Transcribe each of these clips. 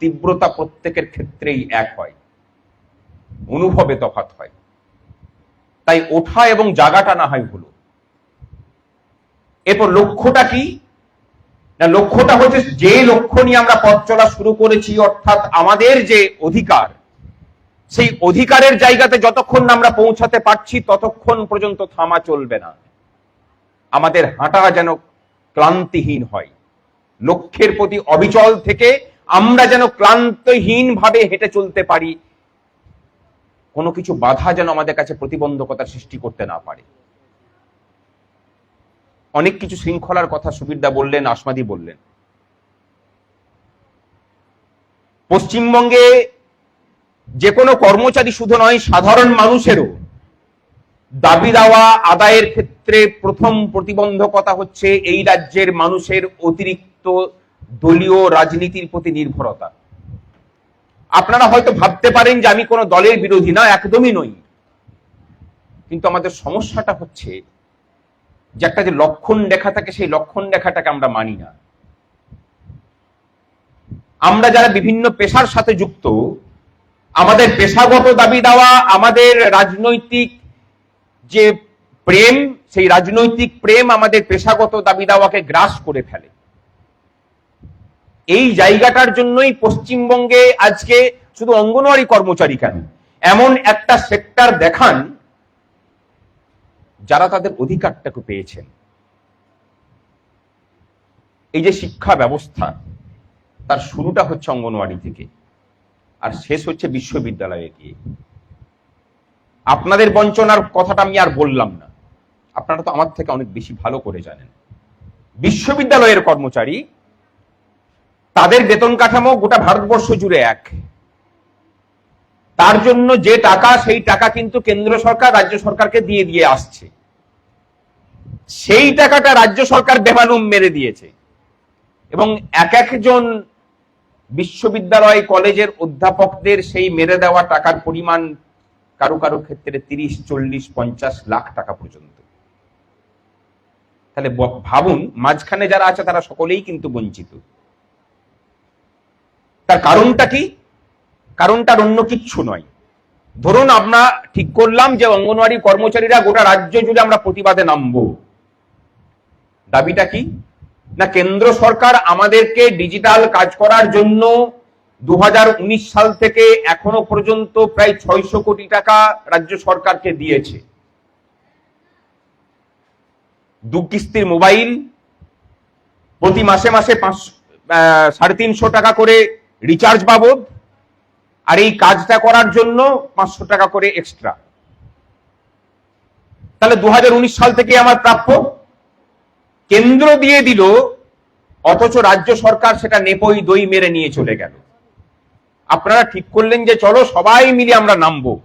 তীব্রতা প্রত্যেকের ক্ষেত্রেই এক হয়, অনুভবে তফাৎ হয়। তাই ওঠা এবং জাগাটা না হয় হলো এরপর লক্ষ্যটা কি? না, লক্ষ্যটা হচ্ছে যে লক্ষ্য নিয়ে আমরা পথ চলা শুরু করেছি, অর্থাৎ আমাদের যে অধিকার, সেই অধিকারের জায়গাতে যতক্ষণ না আমরা পৌঁছাতে পারছি, ততক্ষণ পর্যন্ত থামা চলবে না। আমাদের হাঁটা যেন ক্লান্তিহীন হয়। লক্ষ্যের প্রতি অবিচল থেকে আমরা যেন ক্লান্তহীন ভাবে হেঁটে চলতে পারি। কোনো কিছু বাধা যেন আমাদের কাছে প্রতিবন্ধকতার সৃষ্টি করতে না পারে। অনেক কিছু শৃঙ্খলার কথা সুবিরদা বললেন, আসমাদি বললেন। পশ্চিমবঙ্গে যে কোনো কর্মচারী শুধু নয়, সাধারণ মানুষেরও দাবি দেওয়া, আদায়ের ক্ষেত্রে প্রথম প্রতিবন্ধকতা হচ্ছে এই রাজ্যের মানুষের অতিরিক্ত দলীয় রাজনীতির প্রতি নির্ভরতা। আপনারা হয়তো ভাবতে পারেন যে আমি কোনো দলের বিরোধী না, একদমই নই। কিন্তু আমাদের সমস্যাটা হচ্ছে যে একটা যে লক্ষণ রেখা থাকে, সেই লক্ষণ রেখাটাকে আমরা মানি না। আমরা যারা বিভিন্ন পেশার সাথে যুক্ত, আমাদের পেশাগত দাবি দেওয়া, আমাদের রাজনৈতিক যে প্রেম, সেই রাজনৈতিক প্রেম আমাদের পেশাগত দাবি দাওয়াকে গ্রাস করে ফেলে। এই জায়গাটার জন্যই পশ্চিমবঙ্গে আজকে শুধু অঙ্গনওয়াড়ি কর্মচারী কেন? এমন একটা সেক্টর দেখান, যারা তাদের অধিকারটাকে পেয়েছেন। এই যে শিক্ষা ব্যবস্থা, তার শুরুটা হচ্ছে অঙ্গনওয়াড়ি থেকে, আর শেষ হচ্ছে বিশ্ববিদ্যালয়ে গিয়ে। আপনাদের বঞ্চনার কথাটা আমি আর বললাম না। আপনারা তো আমার থেকে অনেক বেশি ভালো করে জানেন। বিশ্ববিদ্যালয়ের কর্মচারী তাদের বেতন কাঠামো গোটা ভারতবর্ষ জুড়ে এক। তার জন্য যে টাকা, সেই টাকা কিন্তু কেন্দ্র সরকার রাজ্য সরকারকে দিয়ে দিয়ে আসছে। সেই টাকাটা রাজ্য সরকার বেমানুম মেরে দিয়েছে। এবং এক একজন বিশ্ববিদ্যালয় কলেজের অধ্যাপকদের সেই মেরে দেওয়া টাকার পরিমাণ কারও কারও ক্ষেত্রে তিরিশ, চল্লিশ, পঞ্চাশ লাখ টাকা পর্যন্ত। তাহলে ভাবুন, মাঝখানে যারা আছে তারা সকলেই কিন্তু বঞ্চিত। তার কারণটা কি? কারণটার অন্য কিচ্ছু নয়। ধরুন আমরা ঠিক করলাম যে অঙ্গনওয়াড়ি কর্মচারীরা গোটা রাজ্য জুড়ে আমরা প্রতিবাদে নামবো। দাবিটা কি? না কেন্দ্র সরকার আমাদেরকে ডিজিটাল কাজ করার জন্য দু হাজার উনিশ সাল থেকে এখনও পর্যন্ত প্রায় ছয়শো কোটি টাকা রাজ্য সরকারকে দিয়েছে। দু কিস্তির মোবাইল প্রতি মাসে মাসে আহ, সাড়ে তিনশো টাকা করে রিচার্জ বাবদ আর এই কাজটা করার জন্য পাঁচশো টাকা করে এক্সট্রা তাহলে দু হাজার উনিশ সাল থেকে আমার প্রাপ্য। কেন্দ্র দিয়ে দিল, অথচ রাজ্য সরকার সেটা নেপই দই মেরে নিয়ে চলে গেল। আপনারা ঠিক করলেন যে চলো সবাই মিলে আমরা নামবো।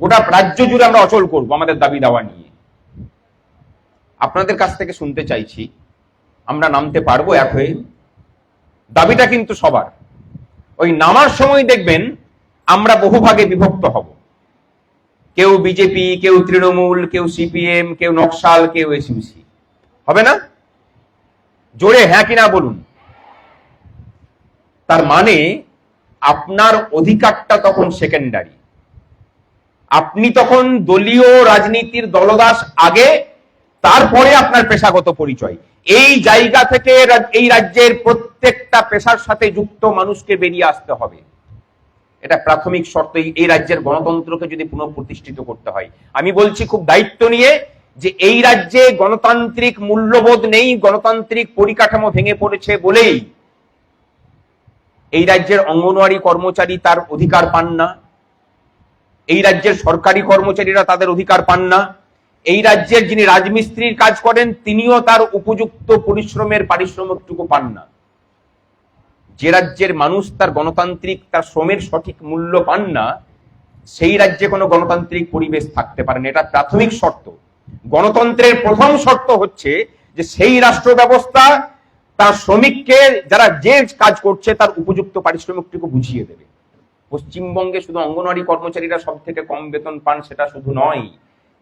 গোটা রাজ্য জুড়ে আমরা অচল করব আমাদের দাবি দাওয়া নিয়ে। আপনাদের কাছ থেকে শুনতে চাইছি, আমরা নামতে পারব এক হয়ে। দাবিটা কিন্তু সবার। ওই নামার সময় দেখবেন আমরা বহু ভাগে বিভক্ত হব। কেউ বিজেপি, কেউ তৃণমূল, কেউ সিপিএম, কেউ নকশাল, কেউ এসইউসি। হবে না? জোরে হ্যাঁ কিনা বলুন। তার মানে আপনার অধিকারটা তখন সেকেন্ডারি আপনি তখন দলীয় রাজনীতির দলদাস আগে তারপরে আপনার পেশাগত পরিচয়। এই জায়গা থেকে এই রাজ্যের প্রত্যেকটা পেশার সাথে যুক্ত মানুষকে বেরিয়ে আসতে হবে। এটা প্রাথমিক শর্ত। এই- রাজ্যের গণতন্ত্রকে যদি পুনঃপ্রতিষ্ঠিত করতে হয়। আমি বলছি খুব দায়িত্ব নিয়ে যে এই রাজ্যে গণতান্ত্রিক মূল্যবোধ নেই, গণতান্ত্রিক পরিকাঠামো ভেঙে পড়েছে বলেই এই রাজ্যের অঙ্গনওয়াড়ি কর্মচারী তার অধিকার পান না। এই রাজ্যের সরকারি কর্মচারীরা তাদের অধিকার পান না। এই রাজ্যের যিনি রাজমিস্ত্রির কাজ করেন, তিনিও তার উপযুক্ত পরিশ্রমের পারিশ্রমিকটুকু পান না। যে রাজ্যের মানুষ তার গণতান্ত্রিক, তার শ্রমের সঠিক মূল্য পান না, সেই রাজ্যে কোনো গণতান্ত্রিক পরিবেশ থাকতে পারে না। এটা প্রাথমিক শর্ত। গণতন্ত্রের প্রথম শর্ত হচ্ছে যে সেই রাষ্ট্র ব্যবস্থা তার শ্রমিককে, যারা যে কাজ করছে, তার উপযুক্ত পারিশ্রমিকটুকু বুঝিয়ে দেবে। পশ্চিমবঙ্গে শুধু অঙ্গনওয়াড়ি কর্মচারীরা সব থেকে কম বেতন পান, সেটা শুধু নয়।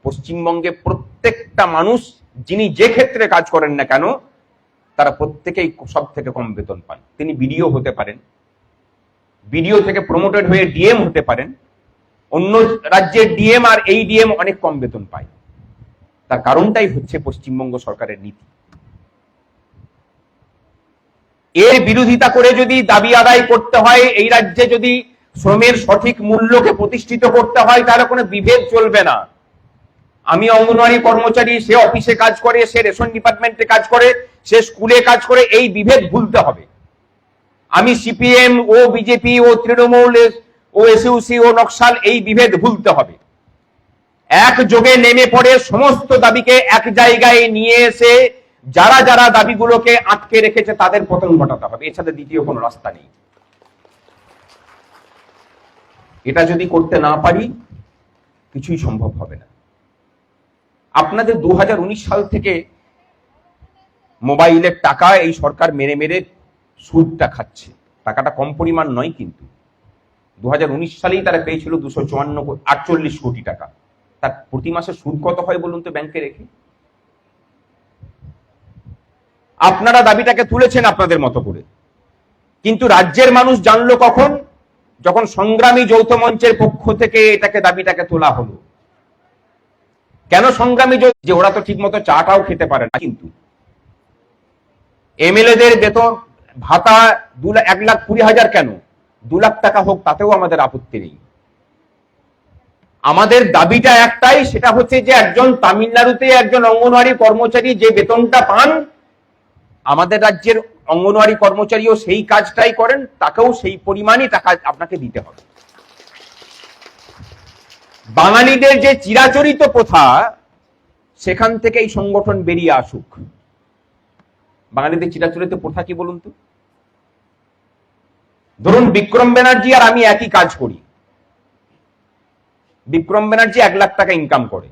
পশ্চিমবঙ্গে প্রত্যেকটা মানুষ, যিনি যে ক্ষেত্রে কাজ করেন না কেন, তারা প্রত্যেকেই সব থেকে কম বেতন পান। তিনি বিডিও হতে পারেন, বিডিও থেকে প্রমোটেড হয়ে ডিএম হতে পারেন, অন্য রাজ্যের ডিএম আর এই ডিএম অনেক কম বেতন পায়। তার কারণটাই হচ্ছে পশ্চিমবঙ্গ সরকারের নীতি। এর বিরোধিতা করে যদি দাবি আদায় করতে হয়, এই রাজ্যে যদি শ্রমের সঠিক মূল্যকে প্রতিষ্ঠিত করতে হয়, তাহলে কোনো বিভেদ চলবে না। আমি অঙ্গনওয়াড়ি কর্মচারী, সে অফিসে কাজ করে, সে রেশন ডিপার্টমেন্টে কাজ করে, সে স্কুলে কাজ করে, এই বিভেদ ভুলতে হবে। আমি সিপিএম, ও বিজেপি, ও তৃণমূল, ও এসইউসি, ও নকশাল, এই বিভেদ ভুলতে হবে। এক যোগে নেমে পড়ে সমস্ত দাবিকে এক জায়গায় নিয়ে এসে যারা যারা দাবিগুলোকে আটকে রেখেছে, তাদের পতন ঘটাতে হবে। এছাড়া দ্বিতীয় কোনো রাস্তা নেই। এটা যদি করতে না পারি, কিছুই সম্ভব হবে না। আপনাদের দু হাজার উনিশ সাল থেকে মোবাইলের টাকা এই সরকার মেরে মেরে সুদটা খাচ্ছে। টাকাটা কম পরিমাণ নয় কিন্তু। দু সালেই তারা পেয়েছিল দুশো চুয়ান্ন, আটচল্লিশ কোটি টাকা। তার প্রতি মাসে সুদ কত হয় বলুন তো ব্যাংকে রেখে? আপনারা দাবিটাকে তুলেছেন আপনাদের মতো করে। কিন্তু রাজ্যের মানুষ জানলো কখন? যখন সংগ্রামী যৌথ মঞ্চের পক্ষ থেকে এটাকে দাবিটাকে তোলা হলো। কেন সংগ্রামী যে ওরা তো ঠিক মতো চাটাও খেতে পারে না? কিন্তু এমএলএদের বেতন, ভাতা দু এক লাখ কুড়ি হাজার কেন? দু লাখ টাকা হোক, তাতেও আমাদের আপত্তি নেই। আমাদের দাবিটা একটাই, সেটা হচ্ছে যে একজন তামিলনাড়ুতে একজন অঙ্গনওয়াড়ি কর্মচারী যে বেতনটা পান, আমাদের রাজ্যের অঙ্গনওয়াড়ি কর্মচারীও সেই কাজটাই করেন, তাকেও সেই পরিমাণই টাকা আপনাকে দিতে হবে। বাঙালিদের যে চিরাচরিত প্রথা, সেখান থেকে এই সংগঠন বেরিয়ে আসুক। বাঙালিদের চিরাচরিত প্রথা কি বলুন তো? ধরুন, বিক্রম ব্যানার্জি আর আমি একই কাজ করি। বিক্রম ব্যানার্জি এক লাখ টাকা ইনকাম করে।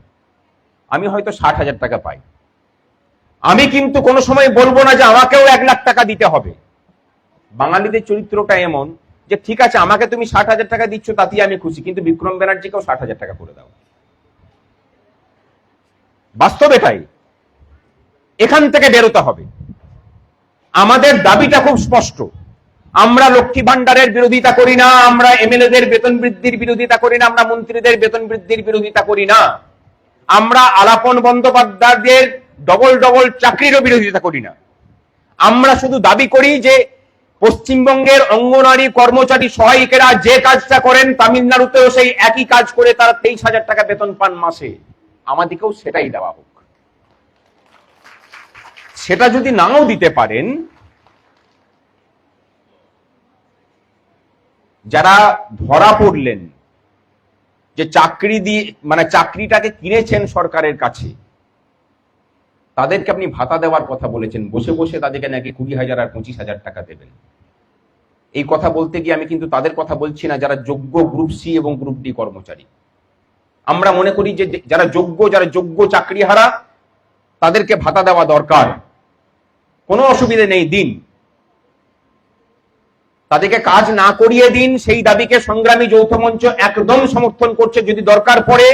আমি হয়তো ষাট হাজার টাকা পাই। আমি কিন্তু কোনো সময় বলব না যে আমাকেও এক লাখ টাকা দিতে হবে। বাঙালিদের চরিত্রটা এমন যে ঠিক আছে, আমাকে তুমি ষাট হাজার টাকা দিচ্ছ, তাতেই আমি খুশি। কিন্তু বিক্রম ব্যানার্জিকেও ষাট হাজার টাকা করে দাও। বাস্তব এটাই এখান থেকে বেরোতে হবে। আমাদের দাবিটা খুব স্পষ্ট। আমরা লক্ষ্মী ভান্ডারের বিরোধিতা করি না, আমরা এমএলএদের বেতন বৃদ্ধির বিরোধিতা করি না, আমরা মন্ত্রীদের বেতন বৃদ্ধির বিরোধিতা করি না। আমরা আলাপন বন্দ্যোপাধ্যায়দের ডবল ডবল চাকরিরও বিরোধিতা করি না। আমরা শুধু দাবি করি যে পশ্চিমবঙ্গের অঙ্গনারী কর্মচারী সহায়িকেরা যে কাজটা করেন তামিলনাড়ুতেও সেই একই কাজ করে তারা তেইশ হাজার টাকা বেতন পান মাসে। আমাদেরকেও সেটাই দেওয়া হোক। সেটা যদি নাও দিতে পারেন, যারা ধরা পড়লেন, যে চাকরি দিয়ে মানে চাকরিটাকে কিনেছেন সরকারের কাছে তাদেরকে আপনি ভাতা দেওয়ার কথা বলেছেন, বসে বসে তাদেরকে নাকি কুড়ি হাজার আর পঁচিশ হাজার টাকা দেবেন। এই কথা বলতে গিয়ে আমি কিন্তু তাদের কথা বলছি না, যারা যোগ্য গ্রুপ সি এবং গ্রুপ ডি কর্মচারী। আমরা মনে করি যে যারা যোগ্য যারা যোগ্য চাকরিহারা, তাদেরকে ভাতা দেওয়া দরকার। কোনো অসুবিধে নেই, দিন। তাদেরকে কাজ না করিয়ে দিন, সেই দাবিকে সংগ্রামী যৌথ মঞ্চ একদম সমর্থন করছে। যদি দরকার পড়ে,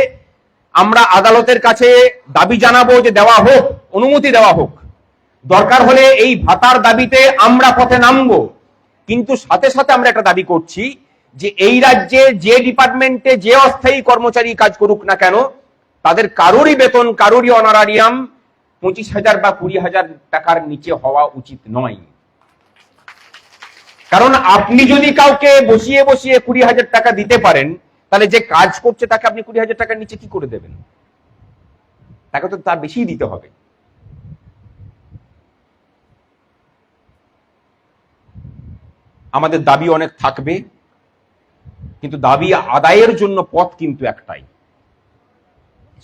আমরা আদালতের কাছে দাবি জানাব যে দেওয়া হোক। অনুমতি দেওয়া হোক। দরকার হলে এই ভাতার দাবিতে আমরা পথে নামবো। কিন্তু সাথে সাথে আমরা একটা দাবি করছি যে এই রাজ্যে যে ডিপার্টমেন্টে যে অস্থায়ী কর্মচারী কাজ করুক না কেন, তাদের কারোরই বেতন, কারোরই অনারারিয়াম পঁচিশ হাজার বা কুড়ি হাজার টাকার নিচে হওয়া উচিত নয়। কারণ আপনি যদি কাউকে বসিয়ে বসিয়ে কুড়ি হাজার টাকা দিতে পারেন, তাহলে যে কাজ করছে তাকে আপনি কুড়ি হাজার টাকার নিচে কি করে দেবেন? তাকে তো তার বেশি দিতে হবে। আমাদের দাবি অনেক থাকবে, কিন্তু দাবি আদায়ের জন্য পথ কিন্তু একটাই।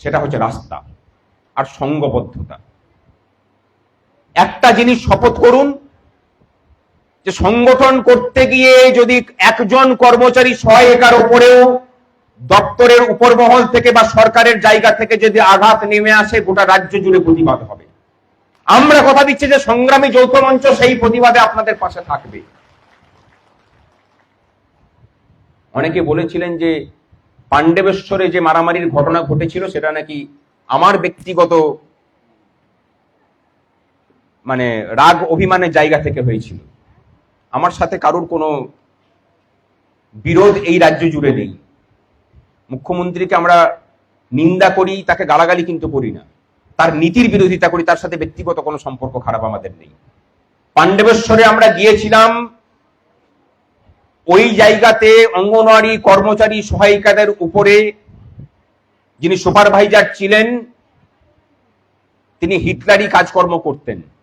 সেটা হচ্ছে রাস্তা আর সঙ্গবদ্ধতা। একটা জিনিস শপথ করুন, যে সংগঠন করতে গিয়ে যদি একজন কর্মচারী সহায়িকার উপরেও দপ্তরের উপর মহল থেকে বা সরকারের জায়গা থেকে যদি আঘাত নেমে আসে, গোটা রাজ্য জুড়ে প্রতিবাদ হবে। আমরা কথা দিচ্ছি যে সংগ্রামী যৌথ মঞ্চ সেই প্রতিবাদে আপনাদের পাশে থাকবে। অনেকে বলেছিলেন যে পাণ্ডবেশ্বরে যে মারামারির ঘটনা ঘটেছিল, সেটা নাকি আমার ব্যক্তিগত মানে রাগ অভিমানের জায়গা থেকে হয়েছিল। আমার সাথে কারুর কোনো বিরোধ এই রাজ্য জুড়ে নেই। মুখ্যমন্ত্রীকে আমরা নিন্দা করি, তাকে গালাগালি কিন্তু করি না। তার নীতির বিরোধিতা করি, তার সাথে ব্যক্তিগত কোনো সম্পর্ক খারাপ আমাদের নেই। পাণ্ডবেশ্বরে আমরা গিয়েছিলাম ওই জায়গাতে অঙ্গনওয়াড়ি কর্মচারী সহায়িকাদের উপরে যিনি সুপারভাইজার ছিলেন তিনি হিটলারি কাজকর্ম করতেন।